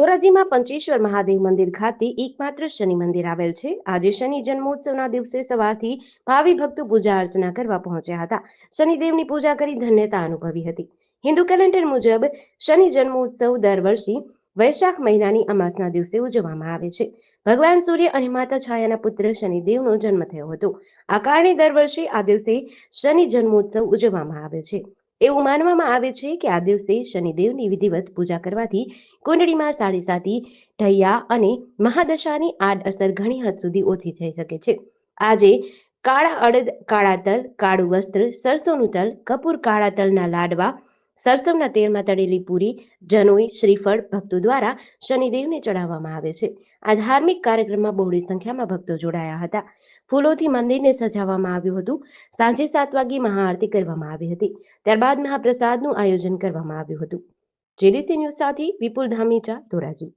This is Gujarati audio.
ધોરાજીમાં પંચેશ્વર મહાદેવ મંદિર ખાતે એકમાત્ર શનિ મંદિર આવેલ છે. આજે શનિ જન્મોત્સવના દિવસે સવારથી ભાવિ ભક્તો પૂજા અર્ચના કરવા પહોંચ્યા હતા. શનિદેવની પૂજા કરી ધન્યતા અનુભવી હતી. હિન્દુ કેલેન્ડર મુજબ શનિ જન્મોત્સવ દર વર્ષે વૈશાખ મહિનાની અમાસના દિવસે ઉજવવામાં આવે છે. ભગવાન સૂર્ય અને માતા છાયાના પુત્ર શનિદેવનો જન્મ થયો હતો. આ કારણે દર વર્ષે આ દિવસે શનિ જન્મોત્સવ ઉજવવામાં આવે છે. એવું માનવામાં આવે છે કે આ દિવસે શનિદેવની વિધિવત પૂજા કરવાથી કુંડળીમાં સાડી સાતી ઢૈયા અને મહાદશાની આડ અસર ઘણી હદ સુધી ઓછી થઈ શકે છે. આજે કાળા અડદ, કાળા તલ, કાળું વસ્ત્ર, સરસોનું તલ, કપૂર કાળા તલના લાડવા સરસવના તેલમાં તળેલી પૂરી, જનોઈ, શ્રીફળ, ભક્તો દ્વારા શનિદેવને ચડાવવામાં આવે છે. આ ધાર્મિક કાર્યક્રમમાં બહોળી સંખ્યામાં ભક્તો જોડાયા હતા. ફૂલોથી મંદિરને સજાવવામાં આવ્યું હતું. સાંજે સાત વાગે મહાઆરતી કરવામાં આવી હતી. ત્યારબાદ મહાપ્રસાદનું આયોજન કરવામાં આવ્યું હતું. જેડીસી ન્યૂઝ સાથે વિપુલ ધામીચા, ધોરાજી.